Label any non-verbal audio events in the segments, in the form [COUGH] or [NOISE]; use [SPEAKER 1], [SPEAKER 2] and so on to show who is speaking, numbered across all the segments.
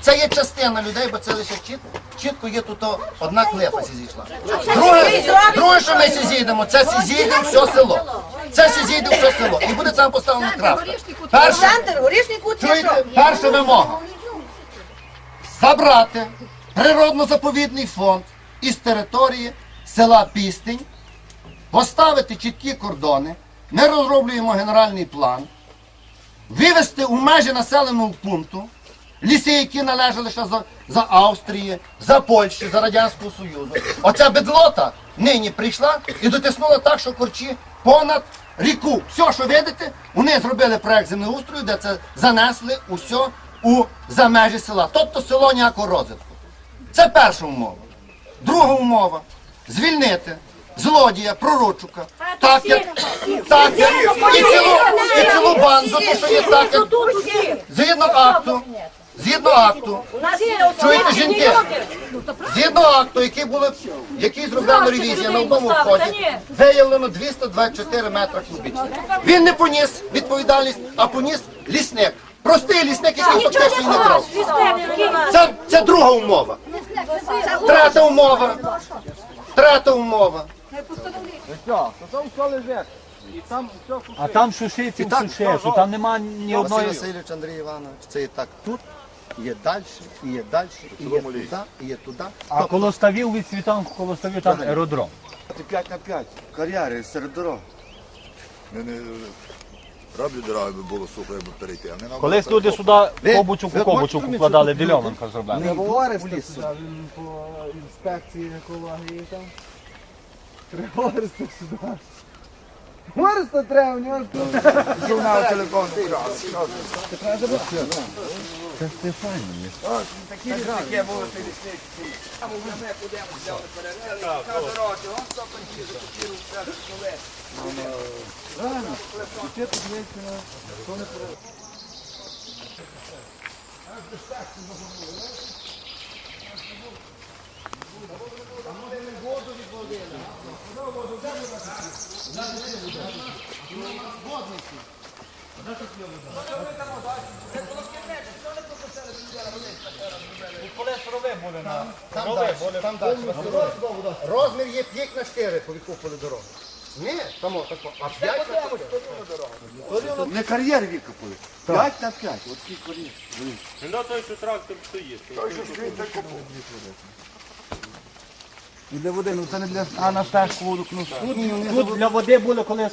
[SPEAKER 1] Це є частина людей, бо це лише чітко, чітко є тут одна клепа зійшла. Друге, друге, що ми зійдемо, це зійде все село. Це зійде все село. І буде там поставлена крапка. Перше, чуєте, перша вимога. Забрати природно-заповідний фонд із території села Пістень, поставити чіткі кордони, ми розроблюємо генеральний план, вивести у межі населеного пункту ліси, які належали ще за, за Австрії, за Польщі, за Радянського Союзу. Оця бедлота нині прийшла і дотиснула так, що корчі понад ріку. Все, що видите, вони зробили проект землеустрою, де це занесли усе у за межі села. Тобто село ніякого розвитку. Це перша умова. Друга умова звільнити злодія, пророчука. Так як, так і цілу, і цілу банду, то що є так, як згідно акту. Згідно акту, чуєте жінки, згідно акту, який були, який зроблено ревізія на одному вході, виявлено 224 метри кубічних. Він не поніс відповідальність, а поніс лісник. Простий лісник, який фактично не брав. Це, це друга умова. Третя умова. Третя умова.
[SPEAKER 2] А там шушиці в сушешу, там нема ні
[SPEAKER 1] Василь
[SPEAKER 2] одної.
[SPEAKER 1] Васильович, Андрій Іванович, це і так тут, є далі, і є далі, і є туди, і є туди.
[SPEAKER 2] А коло ставів від світанку, коло ставів там аеродром.
[SPEAKER 3] 5 на 5. Кар'єри серед дорог.
[SPEAKER 4] Ми не роблю дороги, аби було сухо, аби перейти. А не наоборот,
[SPEAKER 2] Колись люди сюди кобучок у кобучок укладали, дільованка зробили.
[SPEAKER 3] Не говориш.
[SPEAKER 5] Він по інспекції екології там. Треба Ореста сюди. Ореста треба, у нього ж тут.
[SPEAKER 3] Журнал телефон.
[SPEAKER 1] Там далі, там далі. Розмір є 5 на 4 по відкопали дорогу. Ні, там отако, а 5 на 4.
[SPEAKER 3] Не кар'єр викопали. 5 на 5. От ті кар'єр.
[SPEAKER 5] І для води, ну це не для... А на стежку воду кнути.
[SPEAKER 2] Тут для води були колись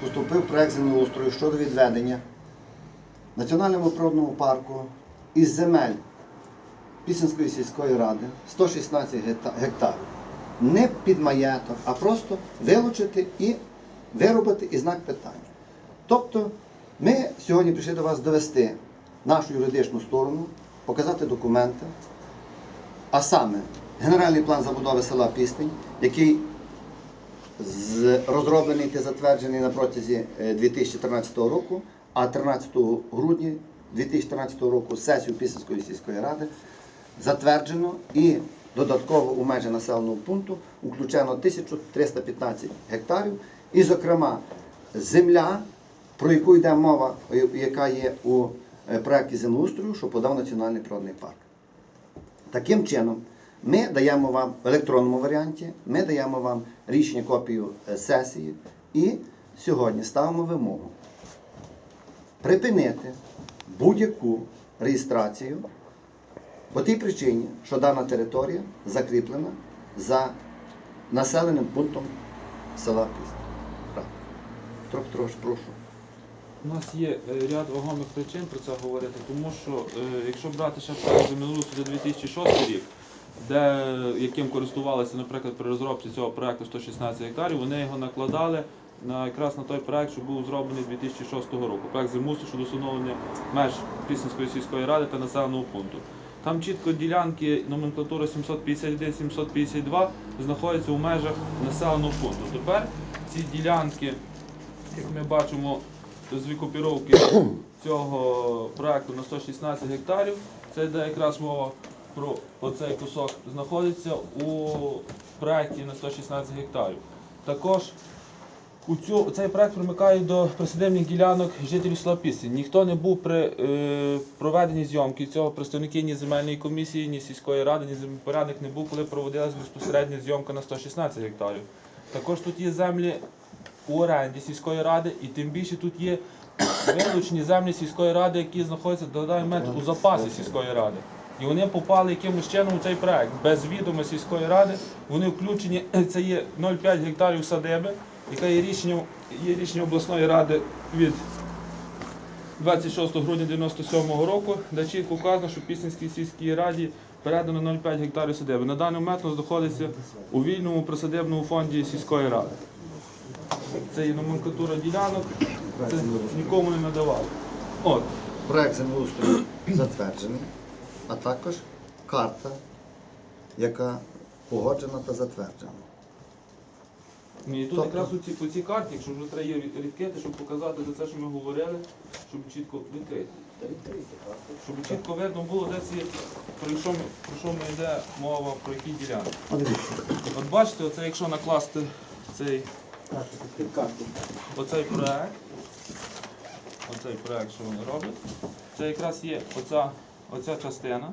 [SPEAKER 1] Поступив проект землеустрою щодо відведення Національному природному парку із земель Пісенської сільської ради 116 гектарів. Не під маєток, а просто вилучити і виробити і знак питання. Тобто ми сьогодні прийшли до вас довести нашу юридичну сторону, показати документи, а саме генеральний план забудови села Пістень, який розроблений та затверджений на протязі е, 2013 року, а 13 грудня 2013 року сесію Пісенської сільської ради затверджено і додатково у межі населеного пункту включено 1315 гектарів, і, зокрема, земля, про яку йде мова, яка є у е, проєкті землеустрою, що подав Національний природний парк. Таким чином, ми даємо вам в електронному варіанті, ми даємо вам рішення копію е, сесії і сьогодні ставимо вимогу припинити будь-яку реєстрацію по тій причині, що дана територія закріплена за населеним пунктом села Піст. Петрович, прошу.
[SPEAKER 6] У нас є е, ряд вагомих причин про це говорити, тому що е, якщо брати ще проект землеустрою за 2006 рік, де яким користувалися, наприклад, при розробці цього проекту 116 гектарів, вони його накладали на якраз на той проект, що був зроблений 2006 року. Проект землеустрою щодо встановлення меж Пісненської сільської ради та населеного пункту. Там чітко ділянки номенклатура 751-752 знаходяться у межах населеного пункту. Тепер ці ділянки, як ми бачимо, з викопіровки [COUGHS] цього проекту на 116 гектарів. Це йде якраз мова про оцей кусок знаходиться у проекті на 116 гектарів. Також у цю, цей проект примикає до присадибних ділянок жителів села Пісень. Ніхто не був при е, проведенні зйомки цього, представники ні земельної комісії, ні сільської ради, ні землепорядник не був, коли проводилась безпосередня зйомка на 116 гектарів. Також тут є землі у оренді сільської ради, і тим більше тут є вилучені землі сільської ради, які знаходяться до даний момент у запасі сільської ради. І вони попали якимось чином у цей проект. Без відома сільської ради вони включені, це є 0,5 гектарів садиби, яка є рішенням, є рішення обласної ради від 26 грудня 97 року, де чітко вказано, що Пісненській сільській раді передано 0,5 гектарів садиби. На даний момент воно знаходиться у вільному присадибному фонді сільської ради. Це є номенклатура ділянок, це нікому не надавали. От.
[SPEAKER 1] Проект землеустрою затверджений, а також карта, яка погоджена та затверджена.
[SPEAKER 6] І тут
[SPEAKER 1] Тобто-
[SPEAKER 6] якраз у ці, по цій карті, якщо вже треба її відкрити, щоб показати за це, що ми говорили, щоб чітко відкрити. Щоб чітко видно було, де ці, про що, ми- про що ми йде мова, про які ділянки. От бачите, оце якщо накласти цей, оцей проект, оцей проект, що вони роблять, це якраз є оця, оця частина.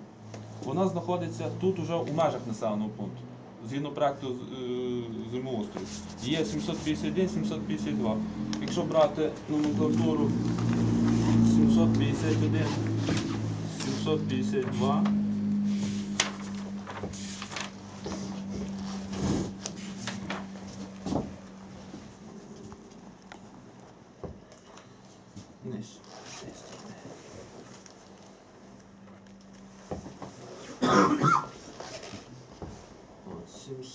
[SPEAKER 6] Вона знаходиться тут уже у межах населеного пункту. Згідно проекту з- е. Є 751, 752. Якщо брати номенклатуру 751, 752.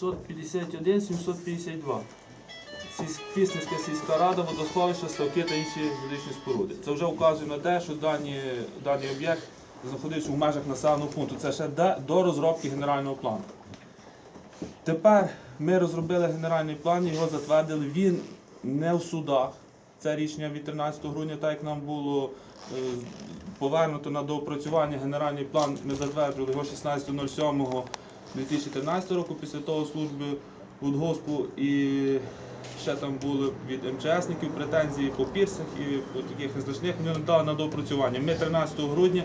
[SPEAKER 6] 751-752. Пісненська сільська рада, водосховища, ставки та інші юридичні споруди. Це вже вказує на те, що дані, даний об'єкт знаходився в межах населеного пункту. Це ще до розробки генерального плану. Тепер ми розробили генеральний план, його затвердили. Він не в судах. Це рішення від 13 грудня, так як нам було е, повернуто на доопрацювання. Генеральний план ми затверджували його 16.07. 16.07.2013 року. Після того служби Удгоспу і ще там були від МЧСників претензії по пірсах і по таких незначних. Ми надали на доопрацювання. Ми 13 грудня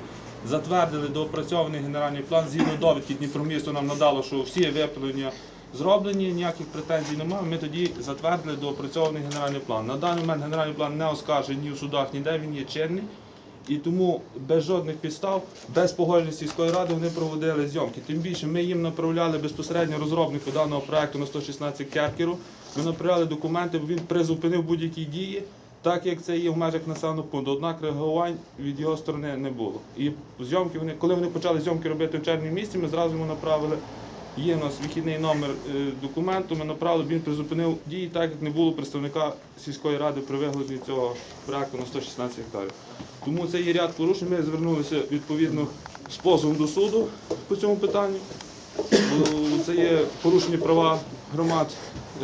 [SPEAKER 6] затвердили доопрацьований генеральний план. Згідно довідки Дніпромісту нам надало, що всі виправлення зроблені, ніяких претензій немає. Ми тоді затвердили доопрацьований генеральний план. На даний момент генеральний план не оскаржений ні в судах, ніде він є чинний. І тому без жодних підстав, без погодження сільської ради вони проводили зйомки. Тим більше ми їм направляли безпосередньо розробнику даного проекту на 116 керкеру. Ми направляли документи, бо він призупинив будь-які дії, так як це є в межах населеного пункту. Однак реагувань від його сторони не було. І зйомки вони, коли вони почали зйомки робити в червні місці, ми зразу йому направили. Є у нас вихідний номер е, документу. Ми направили, він призупинив дії, так як не було представника сільської ради при вигляді цього проекту на 116 гектарів. Тому це є ряд порушень. Ми звернулися відповідно з позовом до суду по цьому питанню. Це є порушення права громад,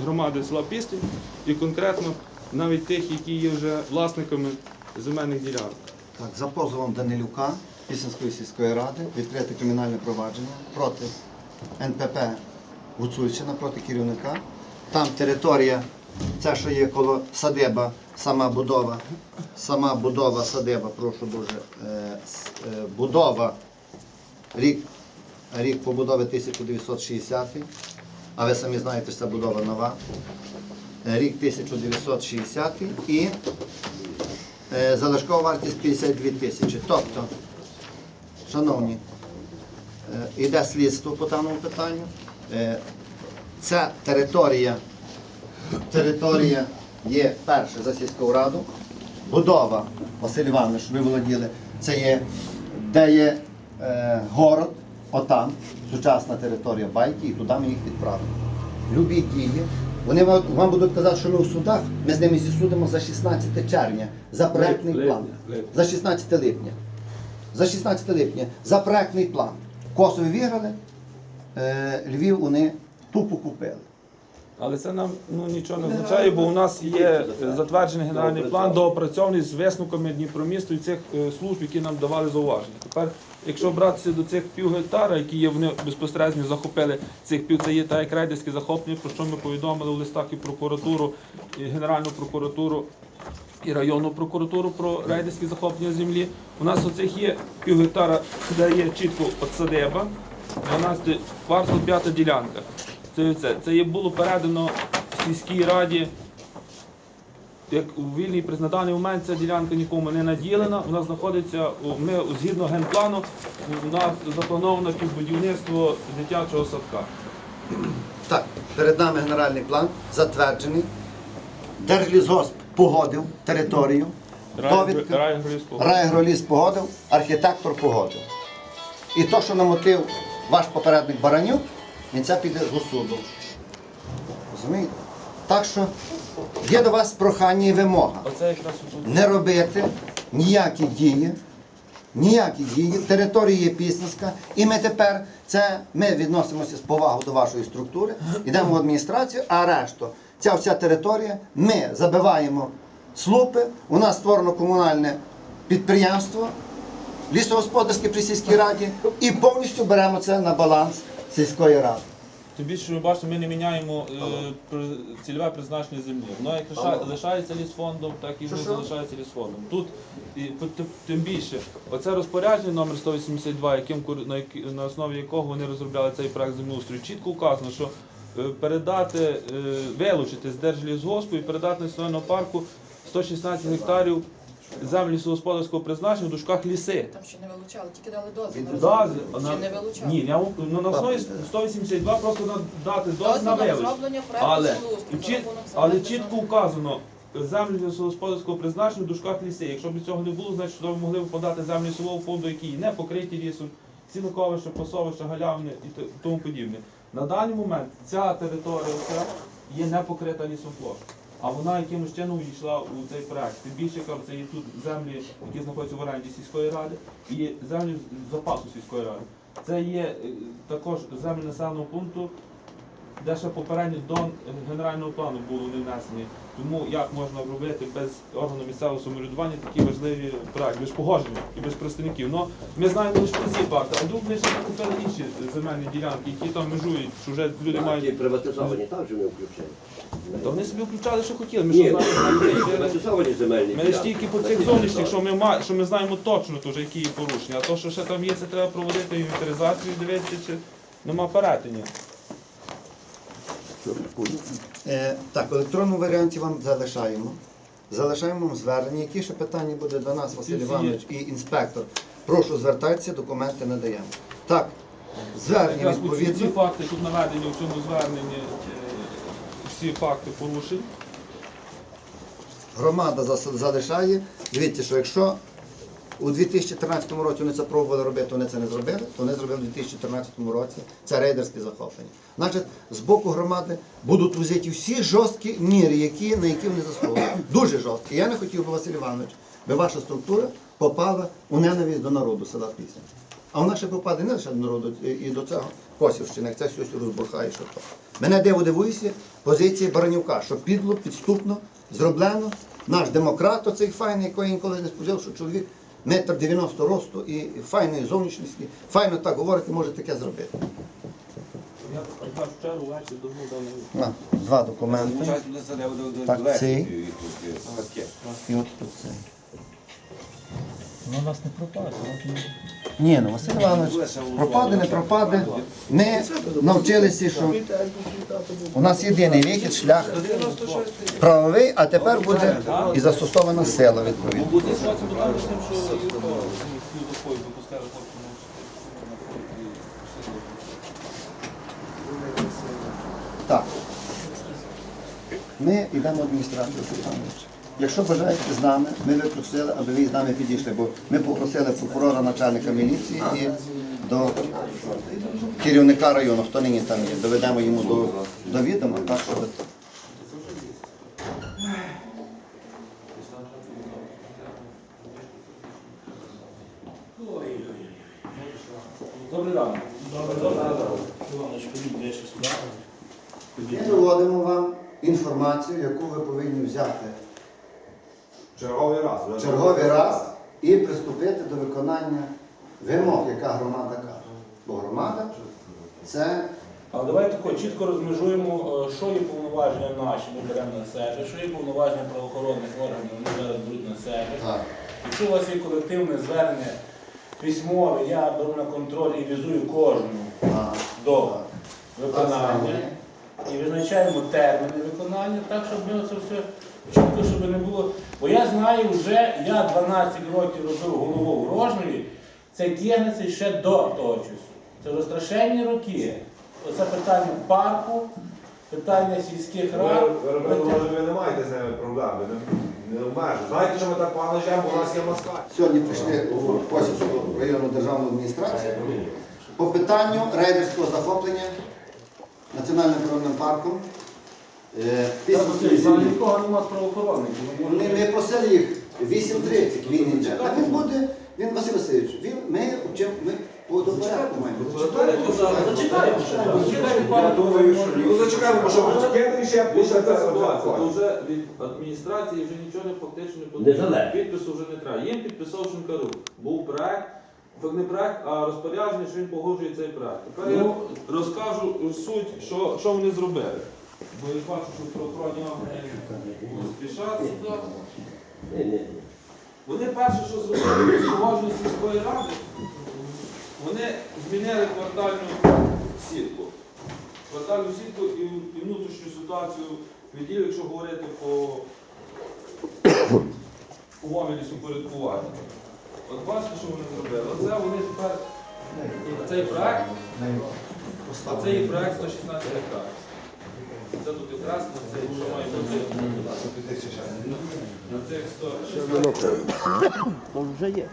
[SPEAKER 6] громади села Пістень і конкретно навіть тих, які є вже власниками земельних ділянок.
[SPEAKER 1] Так, за позовом Данилюка Пісенської сільської ради відкрите кримінальне провадження проти НПП Гуцульщина, проти керівника. Там територія, це, що є коло садиба, сама будова, сама будова садиба, прошу дуже, е, е, будова, рік, рік побудови 1960, а ви самі знаєте, що це будова нова. Е, Рік 1960 і Залишкова вартість 52 тисячі. Тобто, шановні, йде слідство по даному питанню. Е, Ця територія, територія є перше за сільську раду. Будова, Василь Іванович, ви володіли, це є, де є е, город, отам, сучасна територія байки, і туди ми їх відправимо. Любі дії. Вони вам, вам будуть казати, що ми в судах, ми з ними зісудимо за 16 червня, за проектний план. За 16 липня. За 16 липня. За проектний план. Косові виграли, е, Львів вони тупо купили.
[SPEAKER 6] Але це нам ну, нічого не означає, бо у нас є е, затверджений генеральний план, доопрацьований з висновками Дніпромісту і цих е, служб, які нам давали зауваження. Тепер, якщо братися до цих пів гектара, які є, вони безпосередньо захопили цих пів, це є та як рейдерське захоплення, про що ми повідомили у листах і прокуратуру, і Генеральну прокуратуру. І районну прокуратуру про рейдерське захоплення землі. У нас оцих є пів гектара, де є чітко от садиба, 12 квартал, п'ята ділянка. Це, це, це є було передано сільській раді. Як у вільній на момент ця ділянка нікому не наділена. Вона знаходиться ми згідно генплану. У нас заплановано під будівництво дитячого садка.
[SPEAKER 1] Так, перед нами генеральний план затверджений. Держлізгосп погодив територію. Довідка. Райгроліс погодив, архітектор погодив. І то, що намотив ваш попередник Баранюк, він це піде до суду. Розумієте? Так що є до вас прохання і вимога. Не робити ніякі дії, ніякі дії. Територія є Пісненська. І ми тепер це ми відносимося з повагою до вашої структури, йдемо в адміністрацію, а решту, ця вся територія, ми забиваємо слупи, у нас створено комунальне підприємство, лісогосподарське при сільській раді, і повністю беремо це на баланс сільської ради.
[SPEAKER 6] Тим більше, ви бачите, ми не міняємо е, цільове призначення землі. Воно як лиша- лишається лісфондом, так і воно залишається лісфондом. Тут і, тим- більше, оце розпорядження номер 182, яким на, на основі якого вони розробляли цей проект землеустрою, чітко вказано, що передати, е, вилучити з держлісгоспу і передати національного парку 116 гектарів землі сільськогосподарського призначення в дужках ліси.
[SPEAKER 7] Там ще не вилучали, тільки дали дозвіл.
[SPEAKER 6] Дозвіл, на-
[SPEAKER 7] не вилучали.
[SPEAKER 6] Ні, я, ну, на основі 182 просто на- дати дозвіл на
[SPEAKER 7] на
[SPEAKER 6] вилучення.
[SPEAKER 7] розроблення проекту
[SPEAKER 6] Але, чіт-
[SPEAKER 7] за
[SPEAKER 6] але чітко вказано землі сільськогосподарського призначення в дужках ліси. Якщо б цього не було, значить ви могли б подати землі лісового фонду, які не покриті лісом, сіноковище, пасовище, галявини і т- тому подібне. На даний момент ця територія є не покрита лісом площа. А вона якимось чином увійшла у цей проект. Тим більше кажу, це є тут землі, які знаходяться в оренді сільської ради, і землі запасу сільської ради. Це є е, також землі населеного пункту, де ще попередньо до генерального плану було не внесені. Тому як можна робити без органу місцевого самоврядування такі важливі проекти, без погодження і без представників. Ну, ми знаємо лише про ці факти, а вдруг ми ще купили інші земельні ділянки, які там межують, що вже люди
[SPEAKER 8] Ті
[SPEAKER 6] мають.
[SPEAKER 8] приватизовані так же ми включили.
[SPEAKER 6] То вони собі включали, що хотіли. Ми що знаємо,
[SPEAKER 8] приватизовані земельні
[SPEAKER 6] ми ж тільки по цих зовнішніх, що ми ма- що ми знаємо точно, то вже які є порушення. А то, що ще там є, це треба проводити інвентаризацію, дивитися, чи нема перетинів.
[SPEAKER 1] Е, так, в електронному варіанті вам залишаємо. Залишаємо вам звернення. Які ще питання буде до нас, Василь Іванович і інспектор? Прошу звертайтеся, документи надаємо. Так, звернення
[SPEAKER 6] Якраз у ці, ці
[SPEAKER 1] відповідно.
[SPEAKER 6] факти тут наведені у цьому зверненні е, всі факти порушень.
[SPEAKER 1] Громада зас- залишає. Дивіться, що якщо у 2013 році вони це пробували робити, вони це не зробили, то вони зробили у 2014 році. Це рейдерське захоплення. Значить, з боку громади будуть взяті всі жорсткі міри, які, на які вони заслуговують. Дуже жорсткі. Я не хотів би, Василь Іванович, би ваша структура попала у ненависть до народу села Пісня. А вона ще попаде не лише до народу і і до цього Косівщини, як це щось розбурхає, що то. Мене диво дивується позиції Баранюка, що підло, підступно, зроблено. Наш демократ, оцей файний, який я ніколи не сподівав, що чоловік метр 90 росту і файної зовнішності, файно так говорити, може таке зробити. На, два документи. Так, цей. І от тут цей.
[SPEAKER 2] Ну, у нас не пропаде.
[SPEAKER 1] Ні, ну Василь Іванович, пропаде, не пропаде. Ми навчилися, що у нас єдиний вихід, шлях правовий, а тепер буде і застосована сила відповідно. Так. Ми йдемо адміністрацію Степанович. Якщо бажаєте з нами, ми ви просили, аби ви з нами підійшли, бо ми попросили прокурора, начальника міліції і до керівника району, хто нині там є, доведемо йому до, до відома, так що ви-
[SPEAKER 2] Добрий ранок.
[SPEAKER 1] Ми доводимо вам інформацію, яку ви повинні взяти
[SPEAKER 4] Черговий раз.
[SPEAKER 1] черговий раз і приступити до виконання вимог, яка громада каже. Бо громада це
[SPEAKER 9] Але давайте тако чітко розмежуємо, е, що є повноваження наші, ми беремо на себе, що є повноваження правоохоронних органів, вони зараз беруть на себе.
[SPEAKER 1] так.
[SPEAKER 9] Якщо у вас є колективне звернення письмове, я беру на контроль і візую кожну
[SPEAKER 1] так.
[SPEAKER 9] до
[SPEAKER 1] Так.
[SPEAKER 9] виконання і визначаємо терміни виконання, так, щоб ми це все чітко, щоб не було. Бо я знаю вже, я 12 років робив голову рожної, це тягнеться ще до того часу. Це вже страшенні роки. Оце питання парку, питання сільських рад. питання-
[SPEAKER 4] ви не маєте з ними проблем, ви не, не обмежуєте. Знаєте, що ми так погано живемо, бо у нас є москаль.
[SPEAKER 1] Сьогодні прийшли у Косівську районну державну адміністрацію по питанню рейдерського захоплення національним природним парком. Е,
[SPEAKER 9] нікого немає правоохоронників. ви
[SPEAKER 1] Ми просили їх 8.30, він йде. А він буде, він Василь Васильович, він, ми, чим, ми по до порядку маємо.
[SPEAKER 9] Зачекайте, зачекайте пару
[SPEAKER 4] Ну зачекаємо, бо що ще
[SPEAKER 6] Більше ця ситуація, то вже від адміністрації вже нічого не фактично не
[SPEAKER 8] Не
[SPEAKER 6] потрібно. Підпису вже не треба. Їм підписав Шинкарук. Був проект, не проект, а розпорядження, що він погоджує цей проект. Тепер я розкажу суть, що, що вони зробили. Бо я бачу, що правоохоронні органи спішать сюди. Вони перше, що зробили з погодження сільської ради, вони змінили квартальну сітку. Квартальну сітку і, внутрішню ситуацію відділу, якщо говорити по умові лісопорядкування. От бачите, що вони зробили? Оце вони тепер цей проект, а це є проект 116 гектарів. Це тут якраз на цей, що має бути на цих 116
[SPEAKER 8] Ну вже є.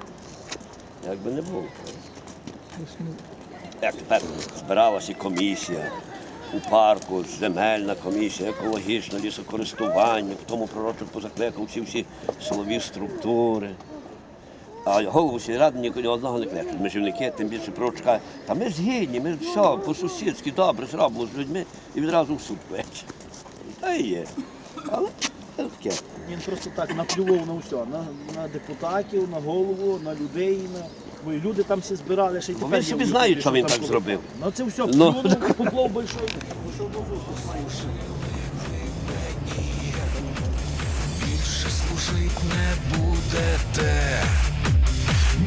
[SPEAKER 8] Як би не було. Як тепер збиралася і комісія у парку, земельна комісія, екологічне лісокористування, в тому пророчок позакликав всі всі силові структури. А голову сільради ні ні одного не кличуть. Межівники, тим більше пророчка. Та ми згідні, ми все по-сусідськи добре зробимо з людьми і відразу в суд кличе. Та і є. Але це таке.
[SPEAKER 2] Він просто так наплював на все, на, на депутатів, на голову, на людей. На... Бо і люди там всі збирали, ще й
[SPEAKER 8] він собі
[SPEAKER 2] Ютубі,
[SPEAKER 8] що він так зробив.
[SPEAKER 2] Ну це все,
[SPEAKER 8] Ну.
[SPEAKER 2] плюнув, большой. суду.
[SPEAKER 10] Більше служить не будете,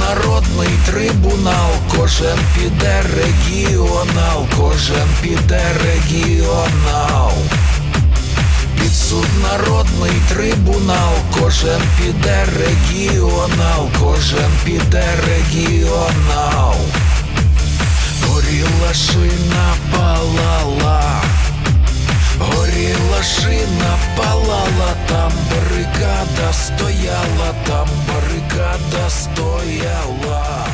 [SPEAKER 10] Народний трибунал, кожен піде регіонал, кожен піде регіонал. Під народний трибунал, кожен піде регіонал, кожен піде регіонал. Горіла шина палала. Горіла шина палала, там барикада стояла, там барикада стояла.